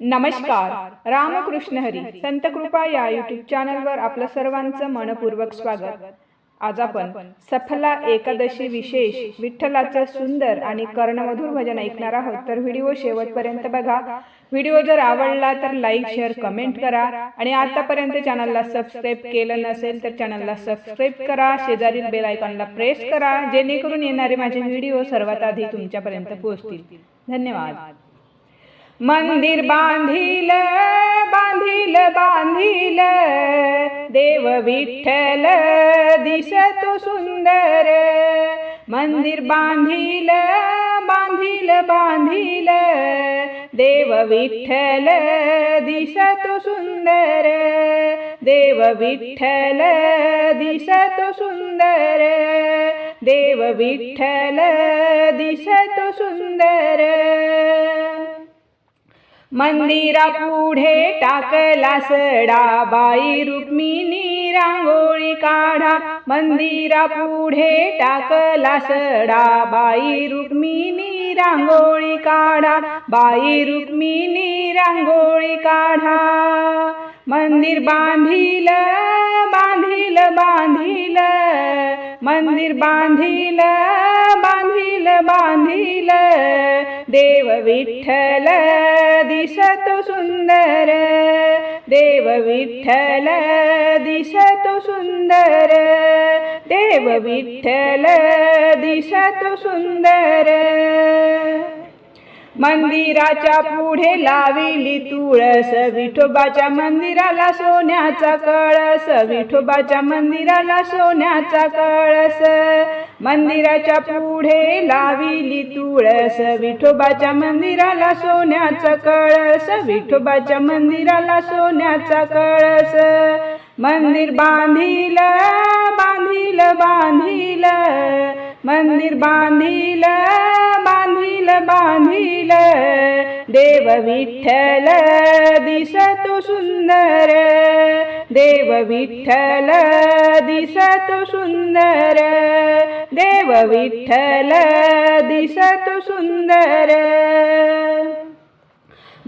नमस्कार. रामकृष्ण हरी. संत कृपा या युट्यूब चॅनलवर आपलं सर्वांचं मनपूर्वक स्वागत. आज आपण सफला एकादशी विशेष विठ्ठलाचं सुंदर आणि कर्णमधुर भजन ऐकणार आहोत. तर व्हिडिओ शेवटपर्यंत बघा. व्हिडिओ जर आवडला तर लाईक शेअर कमेंट करा. आणि आतापर्यंत चॅनलला सबस्क्राईब केलं नसेल तर चॅनलला सबस्क्राईब करा. शेजारील बेल आयकॉनला प्रेस करा. जेणेकरून येणारे माझे व्हिडिओ सर्वात आधी तुमच्यापर्यंत पोहोचतील. धन्यवाद. मंदिर बांधिल बांधिल बांधिल. देव विठ्ठल दिसतो सुंदर. मंदिर बांधिल बांधिल बांधिल. देव विठ्ठल दिसतो सुंदर. देव विठ्ठल दिसतो सुंदर. देव विठ्ठल दिसतो सुंदर. मंदिरा पुढे टाकला सडा. बाई रुक्मिणी रांगोळी काढा. मंदिरा पुढे टाकला सडा. बाई रुक्मिणी रांगोळी काढा. बाई रुक्मिणी रांगोळी काढा. मंदिर बांधिल बांधिल बांधिल. मंदिर बांधील बांधील बांधील. देव विठ्ठल दिसतो सुंदर. देव विठ्ठल दिसतो सुंदर. देव विठ्ठल दिसतो सुंदर. मंदिराच्या पुढे लाविली तुळस विठोबाच्या मंदिराला सोन्याचा कळस विठोबाच्या मंदिराला सोन्याचा कळस. मंदिराच्या पुढे लाविली तुळस विठोबाच्या मंदिराला सोन्याचा कळस विठोबाच्या मंदिराला सोन्याचा कळस. मंदिर बांधील बांधील बांधील. मंदिर बांधील बांधिल देव विठ्ठल दिसतो सुंदर. देव विठ्ठल दिसतो सुंदर. देव विठ्ठल दिसतो सुंदर.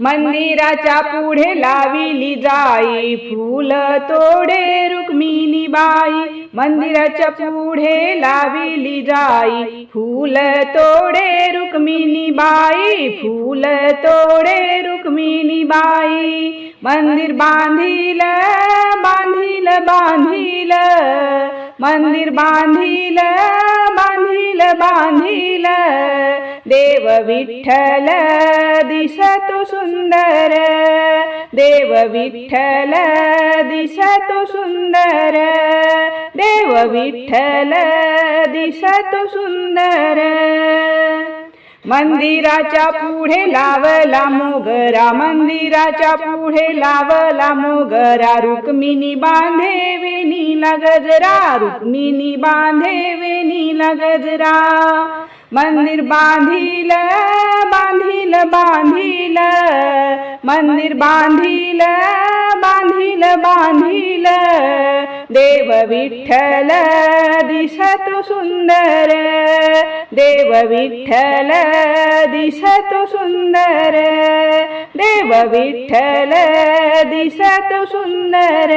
मंदिराच्या पुढे लाविली जाई. फूल तोडे रुक्मिणी बाई. मंदिराच्या पुढे लाविली जाई. फूल तोडे रुक्मिणी बाई. फूल तोडे रुक्मिणी बाई. मंदिर बांधिल बांधिल बांधिल. मंदिर बांधिल बांधिल बांधिल. देव विठ्ठल दिसतो सुंदर. देव विठ्ठल दिसतो सुंदर. देव विठ्ठल दिसतो सुंदर. मंदिराच्या पुढे लावला मोगरा मंदिराच्या पुढे लावला मोगरा रुक्मिणी बांधे वेणीला गजरा रुक्मिणी बांधे वेणीला गजरा. मंदिर बांधील बांधील बांधील मंदिर बांधील बांधील बांधील. देव विठ्ठल दिसतो सुंदर. देव विठ्ठल दिसतो सुंदर देव विठ्ठल दिसतो सुंदर.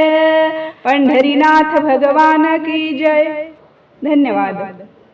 पंढरीनाथ भगवान की जय. धन्यवाद.